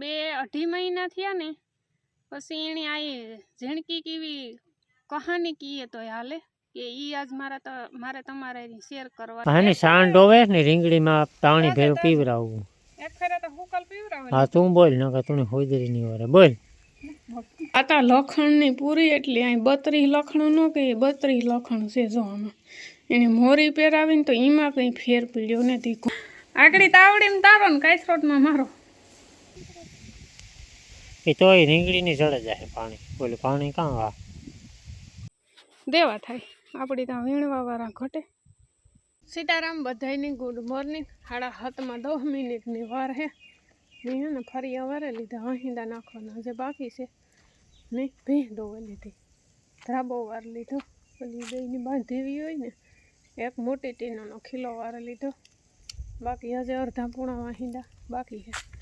બે અઢી મહિના થયા ને પછી એણે આ ઝીણકી કેવી કહાની કીએ તો હાલે કે ઈ આજ મારા તો મારે તમારે શેર કરવા. આની સાંડ હોવે ને રીંગણીમાં પાણી ભેરું પીવરાવવું એક ફેરે તો હુકલ પીવરાવે હા તું બોલ ન કે તું હોઈદરી ની વરે. બોલ. આ તા લખણની પૂરી એટલી અહીં બત્રીસ લખણું ન કે બત્રીસ લખણ છે જો આમાં. એને મોરી પહેરાવીને તો એમાં કંઈ ફેર પીડ્યો નથી. આગળ તાવડીને તારો ને કાંઈ મારો. એ તોય રીંગણીની જડે જાય પાણી. બોલે પાણી કાં વા દેવા થાય. આપણી ત્યાં વીણવા વાળા ઘટે. સીતારામ બધાયની ગુડ મોર્નિંગ. સાડા હાથમાં દસ મિનિટની વાર હે. ને ફરી અવારે લીધા. અહીંદા નાખવાના જે બાકી છે. નહીં ભીં દોવે લીધી. ધ્રાબો વાર લીધો. પેલી દહીંની બાંધીવી હોય ને, એક મોટી ટીનાનો ખીલો વાર લીધો. બાકી હજે અડધા પૂણા વાહિંદા બાકી છે.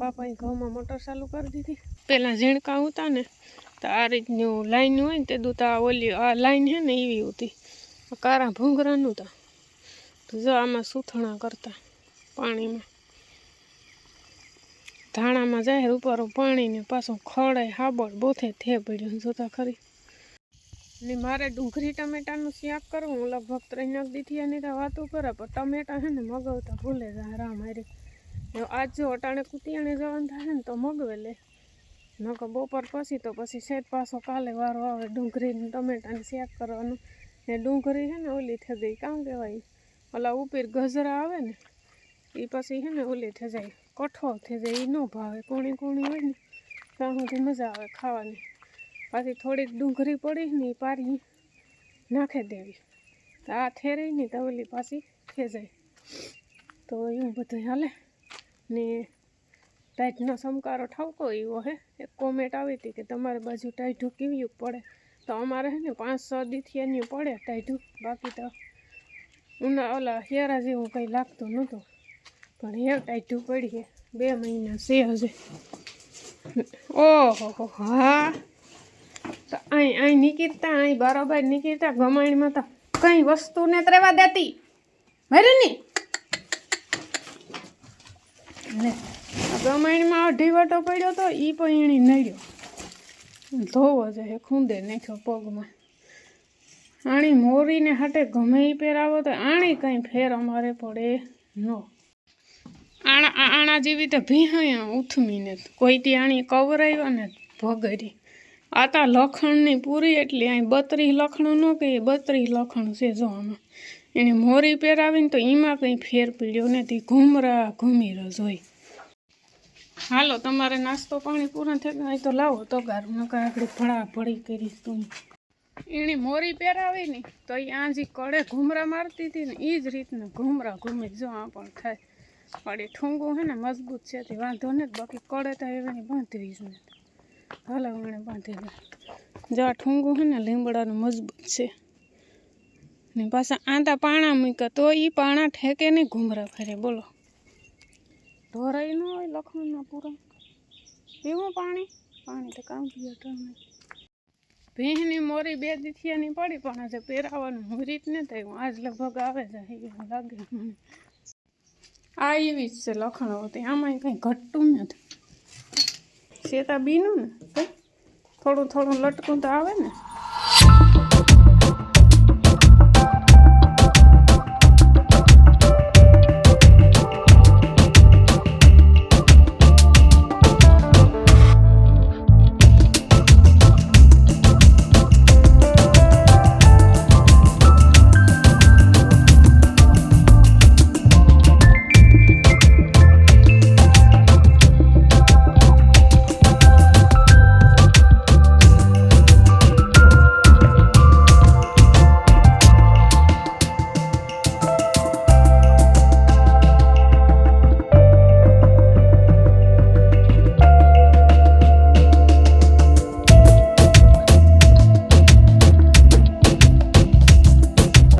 બાપાએ ઘઉંમાં મોટર ચાલુ કરી દીધી. પહેલાં ઝીણકા હતા ને, તો આ રીતનું લાઈન હોય ને તે દૂતા ઓલી, આ લાઈન છે ને એવી હતી કારા ભૂંગરાનું તા તો જો આમાં સુથણા કરતા પાણીમાં. ધાણામાં જાહેર ઉપર પાણી ને પાછું ખડે હાબળ બોથે થે પડ્યું જોતા ખરી. ને મારે ડુંગળી ટમેટાનું શાક કરવું લગભગ ત્રણ દીધી એની તો વાતો કરે પણ ટમેટા છે ને મગવતા ભૂલે જાય, રામ ને આજ જો અટાણે કુતિયાણે જવાનું થાય ને તો મગવે લે. નકર બપોર પછી તો પછી શેઠ પાછો કાલે વારો આવે ડુંગળીને ટમેટાને શેક કરવાનું. ને ડુંગળી છે ને ઓલી થઈ ગઈ, કામ કહેવાય? ઓલા ઉપીર ગજરા આવે ને એ પછી છે ને ઓલી થઈ જાય, કઠોળ થઈ જાય એ ન ભાવે, કોણી કોણી હોય ને, ત્યાં સુધી મજા આવે ખાવાની. પાછી થોડીક ડુંગળી પડી ને એ પારી નાખી દેવી. આ ઠેરી ને તો ઓલી પાછી થઈ જાય. તો એવું બધું હાલે. ને ટાઈટનો સમકારો ઠાવકો એવો હે. એક કોમેન્ટ આવી હતી કે તમારી બાજુ ટાઈઢું કેવી પડે? તો અમારે હે ને પાંચ છ દીથી એની પડે ટાઈઢું. બાકી તો ઉના ઓલા હેરા જેવું કંઈ લાગતું નહોતું. પણ હે ટાઈઢું પડી છે બે મહિના છે હજે. ઓહો, હા તો અહીં અહીં નીકળતા અહીં બરોબર નીકળતા, ગમાણીમાં તો કંઈ વસ્તુ ને રહેવા દેતી. ભરે નહીં લે આ ગમાણીમાં અઢી વાટો પડ્યો તો એ પણ એણે નડ્યો. ધોવો છે ખૂંદે નાખ્યો પગમાં. આણી મોરીને હાટે ગમે એ પહેરાવો તો આણી કંઈ ફેર અમારે પડે નો. આણા આણા જેવી તો ભીહાયા ઉથમીને કોઈ ત્યાં આણી કવરાવ્યા ને ભગરી. આ તા લખણની પૂરી એટલી અહીં બત્રીસ લખણું ન કે બત્રીસ લખણ છે જો આમાં. એને મોરી પહેરાવીને તો એમાં કંઈ ફેર પીડ્યો નથી. ઘૂમરા ઘૂમી જોઈ. હાલો, તમારે નાસ્તો પાણી પૂરા થઈ ગયા તો લાવો તો ગારું નકર આગળ ફળા ભડી કરીશ તું. એણે મોરી પહેરાવી ને તો એ આજી કડે ઘૂમરા મારતી હતી ને એ જ રીતના ઘૂમરા ઘૂમી જો આ પણ થાય. પણ એ ઠુંગું હે ને મજબૂત છે, તે વાંધો ને બાકી કડે તો એની બાંધવી જ નથી. ભલે એને બાંધી દે જો આ ઠૂંગું હે ને લીમડાનું મજબૂત છે. ને પાછા આંતા પાણા મૂક્યા તો એ પાણા ઠેકે નહીં ઘૂમરા ફરે બોલો. ઢોરાઈ ન હોય લખણના પૂરા. પીવું પાણી? પાણી તો કામ પીએ તમે ભીંહની મોરી બે દીથિયાની પડી પણ આજે પહેરાવાનું રીત ને થયું. આજ લગભગ આવે છે એવું લાગે મને. આ એવી જ છે લખણો હતી આમાં કંઈ ઘટતું નથી શેતા બીનું ને થોડું થોડું લટકું તો આવે ને.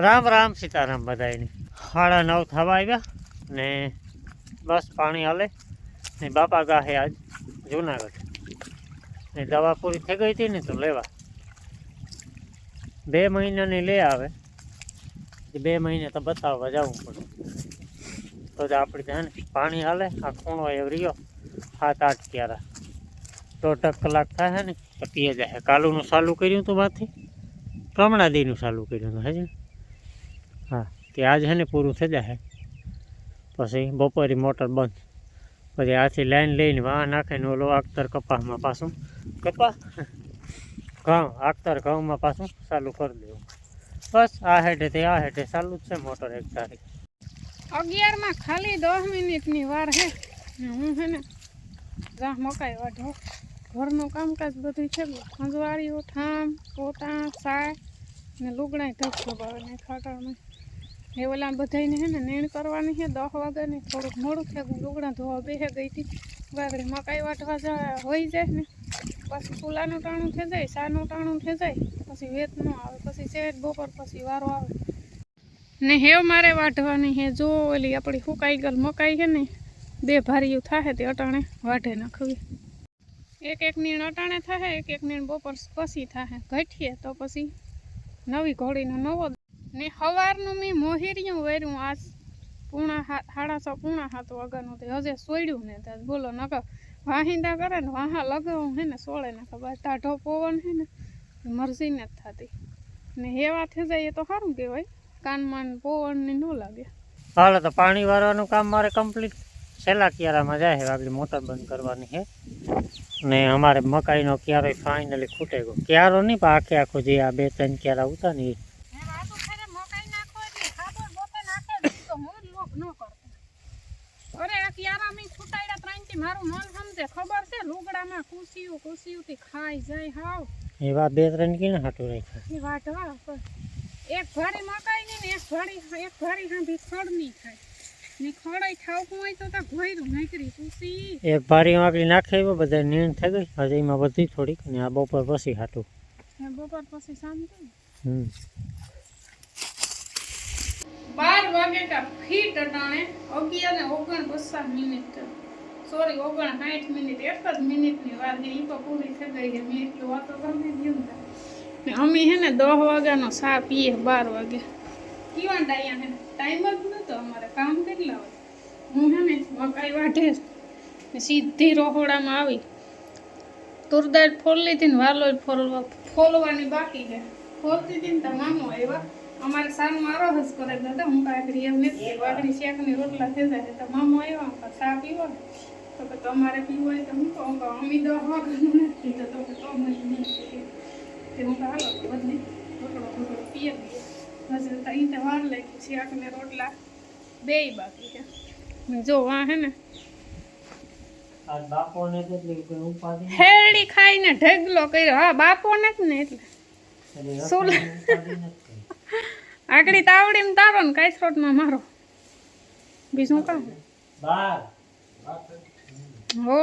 રામ રામ સીતારામ બધાને સાડા નવ થવા આવ્યા ને બસ પાણી હાલે. ને બાપા ગાહે આજ જુનાગઢ. ને દવા પૂરી થઈ ગઈ હતી ને તો લેવા. બે મહિનાની લે આવે. બે મહિને તો બતાવવા જવું પડે. તો જ આપણે ત્યાં પાણી હાલે. આ ખૂણો એ રહ્યો. સાત આઠ ક્યારા. દોઢ કલાક થાય ને તો પીએ જાય કાલુનું ચાલુ કર્યું હતું હમણાં દીનું ચાલુ કર્યું હતું હજી હા. તે આજ છે ને પૂરું થઈ જાય પછી બપોરે મોટર બંધ. પછી આથી લાઈન લઈને વાહ નાખીને ઓલો આખતર કપાસમાં પાછું. કપા ઘઉં. આખતર ઘઉંમાં પાછું ચાલુ કરી દેવું. બસ આ હેઠે તે આ હેઠે ચાલુ જ છે મોટર એક તારીખ. અગિયારમાં ખાલી દસ મિનિટની વાર હે. ને હું હે ને જા મકાઈ વાઢો. ઘરનું કામકાજ બધું છે. ખંજવાળીઓ ઠામ, પોતા સાય ને લુગડાય ઢગ દબાવે ને ખાટામાં એ ઓલા બધાને હે ને નીણ કરવાની છે દસ વાગ્યાની થોડુંક મોડું છે લુગડા ધોવા બેસે ગઈ હતી. વાગડે મકાઈ વાટવા જાય હોઈ જાય ને. પછી ફૂલાનું ટાણું થઈ જાય સાનું ટાણું થઈ જાય, પછી વેત ન આવે, પછી શેઠ બપોર પછી વારો આવે. ને હેવ મારે વાઢવાની હે, જો ઓલી આપણી સુકાઈ ગયેલ મકાઈ છે ને, બે ભારીયું થાય તે અટાણે વાઢે નાખવી. એક એક નીણ અટાણે થાય એક એક નીણ બપોર પછી થાય ઘટીએ તો પછી નવી ઘોડીનો નવો ને સવારનું મેં મોહિરિયું વર્યું. આજ પૂણા સાડા છ પૂણા સાત વાગ્યાનું તે હજે સોડ્યું ને ત્યાં બોલો, નકર વાહિંદા કરે ને વાહા લગાવું હે ને સોળે નાખે બસ ટાઢો પવન હે ને મરજી ને જ થતી. ને હેવા થઈ જાય એ તો સારું કહેવાય. કાનમાં ને પવન ને ન લાગે. હાલ, તો પાણી વાળવાનું કામ મારે કમ્પ્લીટ છેલ્લા ક્યારામાં જાય આગળ મોટર બંધ કરવાની છે ને અમારે મકાઈનો ક્યારો ફાઇનલી ખૂટે ગયો. ક્યારો નહીં, પણ આખે આખો જે આ બે ત્રણ ક્યારા ઉતા ને એ અરે આ ક્યારા મેં છૂટાડ્યા ત્રણથી મારું મન સમજે ખબર છે લુગડામાં કુસિયું કુસિયું થી ખાઈ જાય હાવ એવા બે ત્રણ કીને હાટું રાખ્યા. એ વાટવા પર એક ભારી મકાઈ ની ને એક ભારી એક ભારી હાંભી ખડ નહીં થાય ને ખડાઈ ઠાવકું હોય તો તા ઘોયરું નીકળી કુસી એક ભારી આગળ નાખે એવો બધા નીણ થઈ ગઈ. હજી એમાં બધી થોડીક ને આ બપોર પછી હાટું. ને બપોર પછી શાંતિ હમ. બાર વાગે કા ફીટ અટાણે અગિયાર ને ઓગણ પચાસ મિનિટ. સોરી ઓગણ સાઠ મિનિટ એક જ મિનિટની વાર છે એ તો પૂરી થઈ ગઈ છે. મેં એટલી વાતો ગમે ગયું ને અમે હે ને દસ વાગ્યાનો સા પીએ બાર વાગે. પીવા ડાયા છે ટાઈમ જ નતો અમારે કામ કેટલા હોય? હું છે ને મકાઈ વાઢે સીધી રોહોડામાં આવી. તુરદાર ફોલ લીધી ને વાલો ફોલવા ફોલવાની બાકી છે. ફોલતી હતી ને તો મામો આવ્યા. અમારે સાનું આરોહ જ કરે દાદા હું કાંકરી એમ નથી. વાઘડી શેકની રોટલા થઈ જાય તો મામો આવ્યા સા પીવો. તો કે તમારે પીવું હોય તો હું કહું કે અમી દસ વાગ્યાનું નથી પીતો તો કે તો મને નહીં તે હું કહું હાલો તો બધી રોટલો રોટલો પીએ પીએ. બસ અહીં તો વાર લાગી શેક ને રોટલા બેય બાકી છે. જો વાં હે ને કોઈ હેરડી ખાઈને ઢગલો કર્યો. હા બાપો જ ને એટલે. સોલ. ઉપાધિ નથી આગળી તારો ને કાયથરોટમાં મારો. બીજું કામ બાર. હો.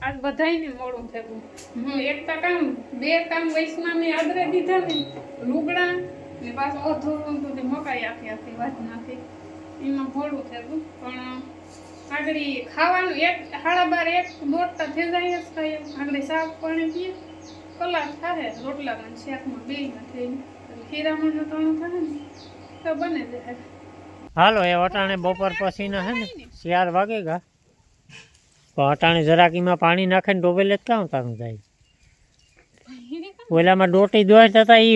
આજ બધાયને મોડું થયું. હું એક કામ બે કામ વૈષ્ણવ મેં આદરે દીધા ને લુગડા ને પાછું અધૂરું સુધી મકાઈ આખી આખી વાત નાખી એમાં મોડું થયું પણ આગળ ખાવાનું એક સાડા બાર એક દોઢ તો થઈ જાય જ ખાઈ આગળ સાફ પાણી પીએ કલાક થાય રોટલામાં ને શાકમાં બેયમાં થઈને ખીરામાં તણું થાય ને તો બને જાય હાલો એ વટાણે બપોર પછીના હે ને ચાર વાગે ગા. તો અટાણે જરાક એમાં પાણી નાખીને ડોબેલે જ કામ તારું જાય? ઓલામાં ડોટી દોય થતા એ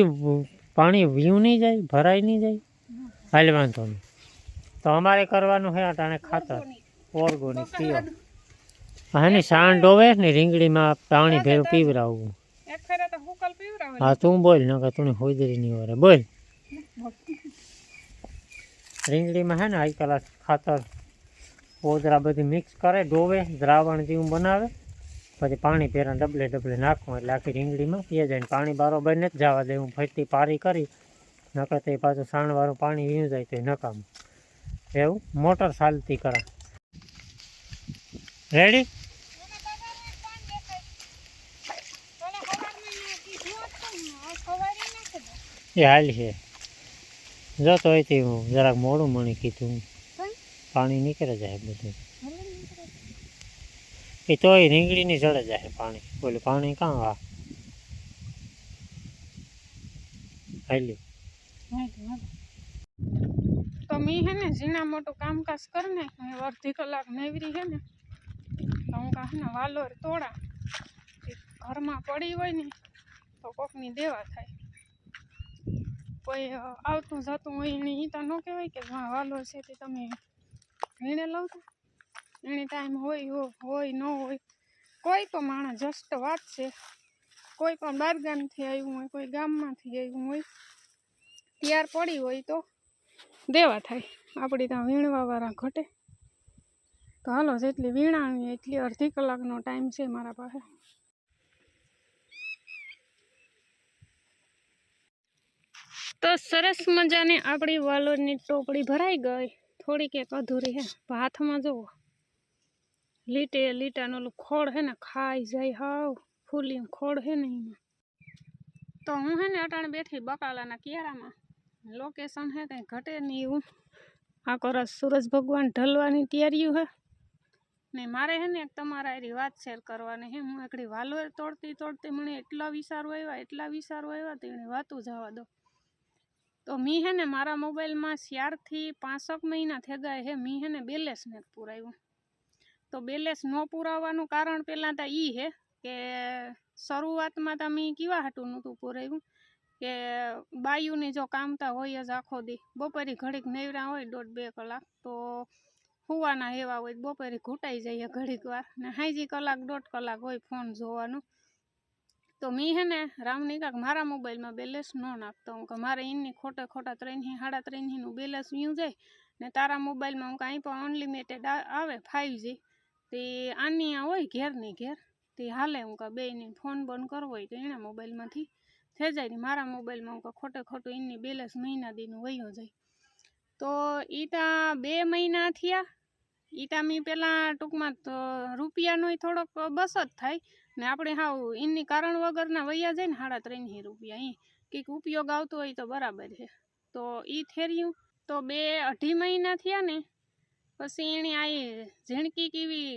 પાણી વીવ નહીં જાય ભરાય નહીં જાય. હાલ વાંધો નહીં. તો અમારે કરવાનું છે અટાણે ખાતર. ઓર્ગોનિક પીઓ હા ને સાણ ડોવે ને રીંગણીમાં પાણી ભેરું પીવરાવવું હા તું બોલ ન કે તું હોદરી નહીં વરે. બોલ. રીંગણીમાં હે ને આજકાલ ખાતર ઓદરા બધી મિક્સ કરે ડોવે દ્રાવણ જેવું બનાવે. પછી પાણી પહેરાં ડબલે ડબલે નાખવું એટલે આખી રીંગણીમાં પીએ જાય પાણી બરોબર નથી જવા દેવું ફરતી પારી કરી, નકર તો પાછું સાણવાળું પાણી વીયું જાય તો નકામું. એવું? મોટર ચાલતી કરા. રેડી એ હાલ છે. જતો હોય તે જરાક મોડું મને કીધું. પાણી નીકળે જાય બધું. એ તોય રીંગણીની જડે જાય પાણી. બોલે પાણી કાં વા હાલ્યું. તો મી હે ને ઝીણા મોટું કામકાજ કરી ને હવે અડધી કલાક નેવરી હે ને તો હે ને વાલોર તોડા. ઘરમાં પડી હોય ને તો કોકની દેવા થાય. કોઈ આવતું જતું હોય એને ઈતા તો ન કહેવાય કે હા, વાલો છે તે તમે વીણે લાવતા એને ટાઈમ હોય હોય, ન હોય. કોઈ પણ માણસ જસ્ટ વાત છે. કોઈ પણ બારગામથી આવ્યું હોય, કોઈ ગામમાંથી આવ્યું હોય, ત્યાર પડી હોય તો દેવા થાય. આપણી ત્યાં વીણવાવાળા ઘટે. તો હાલો, જેટલી વીણાણી એટલી અડધી કલાકનો ટાઈમ છે મારા પાસે. તો સરસ મજાની આપણી વાલોરની ટોપડી ભરાઈ ગઈ. થોડીક એક અધૂરી હે. હાથમાં જુઓ લીટે લીટાનું ઓલું ખોળ હે ને, ખાઈ જાય હાવ. ફૂલી ખોળ હે ને એમાં. તો હું હે ને અટાણે બેઠી બકાલાના કિયારામાં. લોકેશન હે કંઈ ઘટે નહીં એવું. આખો રસ સૂરજ ભગવાન ઢલવાની તૈયારીઓ હે. ને મારે હે ને તમારા એરી વાત શેર કરવાની હે. હું એકડી વાલોર તોડતી તોડતી મને એટલા વિચારો આવ્યા, એટલા વિચારો આવ્યા તો એને વાતું જવા દો. તો મી હે ને મારા મોબાઈલમાં ચારથી પાંસઠ મહિના થઈ ગયા હે મી હે ને બેલેન્સ નથી પુરાવ્યું તો બેલેન્સ ન પુરાવવાનું કારણ પહેલાં તો ઈ હે કે શરૂઆતમાં તો મેં કેવા હાટું નહોતું પુરાવ્યું કે બાયુની જો કામતા હોય જ આખો દી. બપોરે ઘડીક નૈરા હોય દોઢ બે કલાક તો હુવાના એવા હોય, બપોરે ઘૂંટાઈ જાય ઘડીક વાર. ને હાઈજી કલાક દોઢ કલાક હોય ફોન જોવાનું. તો મેં હે ને રામની કાક મારા મોબાઈલમાં બેલેન્સ ન નાખતો. હું કે મારે એની ખોટે ખોટા ત્રણથી સાડા ત્રણથીનું બેલેન્સ યું જાય ને તારા મોબાઈલમાં હું કાંઈ પણ અનલિમિટેડ આવે ફાઇવ જી તે આની આ હોય ઘેરની ઘેર, તે હાલે હું કાં બેની ફોન બંધ કરવો હોય તો એના મોબાઈલમાંથી થઈ જાય ને મારા મોબાઈલમાં હું કાં ખોટે ખોટું એની બેલેન્સ મહિના દીનું વયો જાય. તો ત્યાં બે મહિના થયા. એ ત્યાં મેં પહેલાં ટૂંકમાં તો રૂપિયાનોય થોડોક બસ જ થાય. ને આપણે હાવ એની કારણ વગરના વૈયા જાય ને સાડા ત્રણસી રૂપિયા એ કંઈક ઉપયોગ આવતો હોય તો બરાબર છે. તો એ થેર્યું. તો બે અઢી મહિના થયા ને, પછી એણે આ ઝીણકી કેવી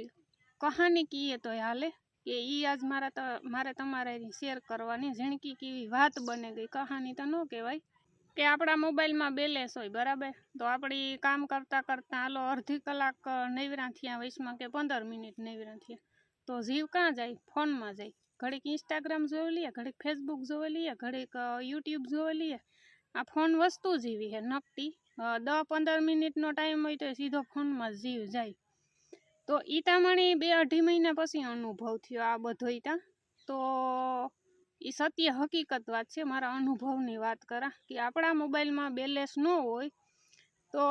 કહાની કીએ તો હાલે, કે એ આજ મારા તો, મારે તમારે શેર કરવાની. ઝીણકી કેવી વાત બને ગઈ, કહાની તો ન કહેવાય. કે આપણા મોબાઈલમાં બેલેન્સ હોય, બરાબર? તો આપણી કામ કરતાં કરતાં હાલો અડધી કલાક નૈવરા થયા વયસમાં કે પંદર મિનિટ નૈવરા થયા. તો જીવ કાં જાય? ફોનમાં જાય. ઘડીક ઇન્સ્ટાગ્રામ જોઈ લઈએ ઘડીક ફેસબુક જોઈ લઈએ ઘડીક યુટ્યુબ જોઈ લઈએ આ ફોન વસ્તુ જીવી છે, નકટી. દસ પંદર મિનિટનો ટાઈમ હોય તો સીધો ફોનમાં જીવ જાય. તો ઈ બે અઢી મહિના પછી અનુભવ થયો આ બધો ઈતા તો. એ સત્ય હકીકત વાત છે, મારા અનુભવની વાત કરા, કે આપણા મોબાઈલમાં બેલેન્સ ન હોય તો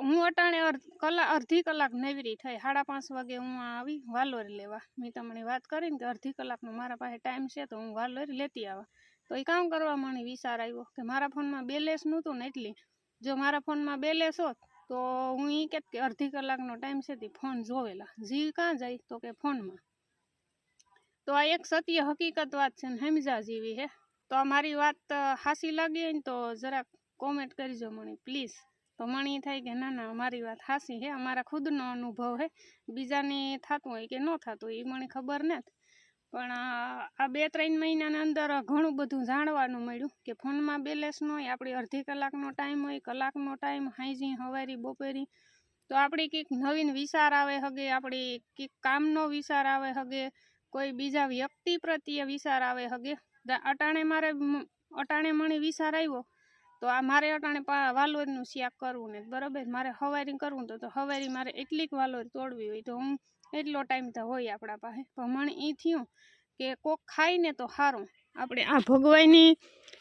હું અટાણે કલાક અડધી કલાક નેવરી થઈ. સાડા પાંચ વાગે હું આવી વાલોર લેવા. મેં તમને વાત કરીને કે અડધી કલાકનો મારા પાસે ટાઈમ છે તો હું વાલોર લેતી આવા. તો એ કામ કરવા મને વિચાર આવ્યો કે મારા ફોનમાં બેલેન્સ નહોતું ને એટલી. જો મારા ફોનમાં બેલેન્સ હોત તો હું એ કહેત કે અડધી કલાકનો ટાઈમ છે તે ફોન જોવેલા. જીવ કાં જાય તો કે ફોનમાં. તો આ એક સત્ય હકીકત વાત છે ને સમજા જેવી હે. તો મારી વાત હાસી લાગી હોય ને તો જરાક કોમેન્ટ કરજો મને પ્લીઝ તો ઈ થાય કે, ના ના, મારી વાત હાસી હે, અમારા ખુદનો અનુભવ હે. બીજાને થતું હોય કે ન થતું હોય, એ મને ખબર નથી. પણ આ બે ત્રણ મહિનાના અંદર ઘણું બધું જાણવાનું મળ્યું કે ફોનમાં બેલેન્સ હોય, આપણી અડધી કલાકનો ટાઈમ હોય, કલાકનો ટાઈમ હાઈજી હવારી, બપોરી. તો આપણી કંઈક નવીન વિચાર આવે હગે, આપણી કંઈક કામનો વિચાર આવે હગે, કોઈ બીજા વ્યક્તિ પ્રત્યે વિચાર આવે હગે. અટાણે મારે અટાણે મને વિચાર આવ્યો તો આ મારે અટાણે વાલોરનું શાક કરવું ને બરાબર મારે હવારી કરવું તો તો હવારી મારે એટલીક વાલોર તોડવી હોય તો હું એટલો ટાઈમ તો હોય આપણા પાસે. પણ એ થયું કે કોક ખાય ને તો સારું આપણે આ ભગવાનની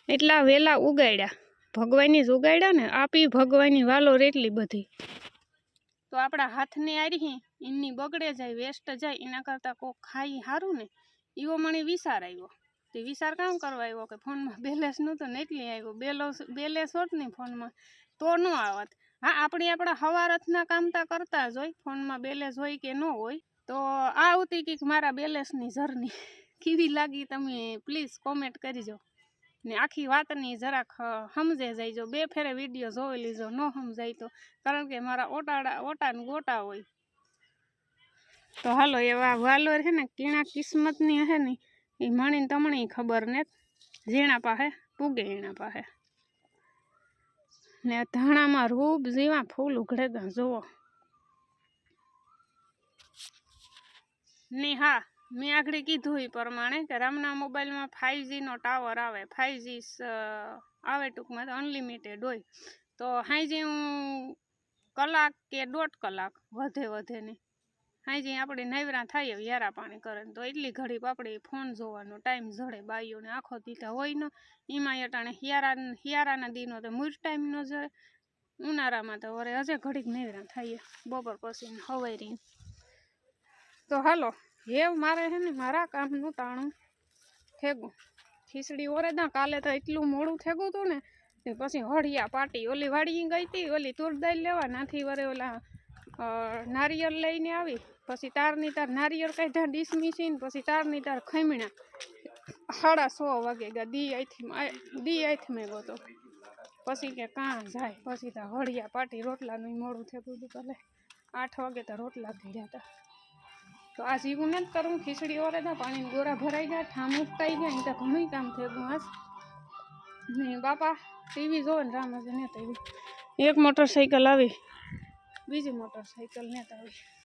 એટલા વેલા ઉગાડ્યા. ભગવાનની જ ઉગાડ્યા ને આપી ભગવાનની વાલોર એટલી બધી. તો આપણા હાથને આરી એમની બગડે જાય, વેસ્ટ જાય, એના કરતાં કોક ખાઈ સારું ને એવો મને વિચાર આવ્યો. તે વિચાર કામ કરવા આવ્યો કે ફોનમાં બેલેન્સ નહોતું ને એટલે આવ્યો. બેલેન્સ બેલેન્સ હોત ને ફોનમાં તો ન આવત. હા, આપણે આપણા હવારથના કામતા કરતા જ હોય, ફોનમાં બેલેન્સ હોય કે ન હોય, તો આ આવતી કંઈક મારા બેલેન્સની જર્ની કેવી લાગી તમે પ્લીઝ કોમેન્ટ કરજો. ને આખી વાતની જરાક સમજે જઈજો બે ફેરે વીડિયો જોઈ લીજો, ન સમજાય તો. કારણ કે મારા ઓટાડા, ઓટાને ગોટા હોય. તો હાલો, એવા વાલોર છે ને, કીણા કિસ્મતની હે ને એ મણી તમણી ખબર ને ઝીણા પાસે પૂગે એના પાસે ને ધાણામાં રૂપ જેવા ફૂલ ઉઘડે ત્યાં જુઓ. ને હા, મેં આગળ કીધું એ પ્રમાણે કે રામના મોબાઈલમાં ફાઇવજીનો ટાવર આવે. ફાઇવજી આવે ટૂંકમાં તો અનલિમિટેડ હોય. તો હાઈજી હું કલાક કે દોઢ કલાક વધે વધે ને હાઈજી આપણે નૈવરા થાય યારા પાણી કરે તો એટલી ઘડી આપણે ફોન જોવાનો ટાઈમ જડે બાઈઓને, આખો દીધા હોય ને એમાં અટાણે હિયારા, હિયારાના દીનો તો મૂર ટાઈમ ન જડે. ઉનાળામાં તો વરે હજે ઘડીક નૈવરા થઈએ, બપોર પછી હવાઈ તો હાલો, હેવ મારે છે ને મારા કામનું તાણું થેગું. ખીચડી ઓરે ના કાલે તો એટલું મોડું થેગું હતું ને પછી હળિયા પાટી, ઓલી વાડી ગઈ હતી ઓલી તુર દાઈ લેવા, નાથી વરે ઓલા નારિયેળ લઈને આવી. પછી તારની તાર નારિયેળ કાઢ્યા ડીસમીસી ને પછી તારની તાર ખમણ્યા સાડા સો વાગે ગયા દી આઈથી દી આઈથી મેં ગયો તો પછી કે કાં જાય, પછી તો હળિયા પાટી રોટલાનું મોડું થયું હતું કાલે આઠ વાગે તો રોટલા ભીડ્યા હતા તો આ જીવું નથી કરું, ખીચડી ઓરે હતા પાણી ગોરા ભરાઈ ગયા, ઠામ ઉફકાઈ ગયા એ તો ઘણું કામ થયું આજ. ને બાપા, ટીવી જોવે ને રામ ને આવી. એક મોટરસાઇકલ આવી, બીજી મોટરસાઇકલ નેતા આવી.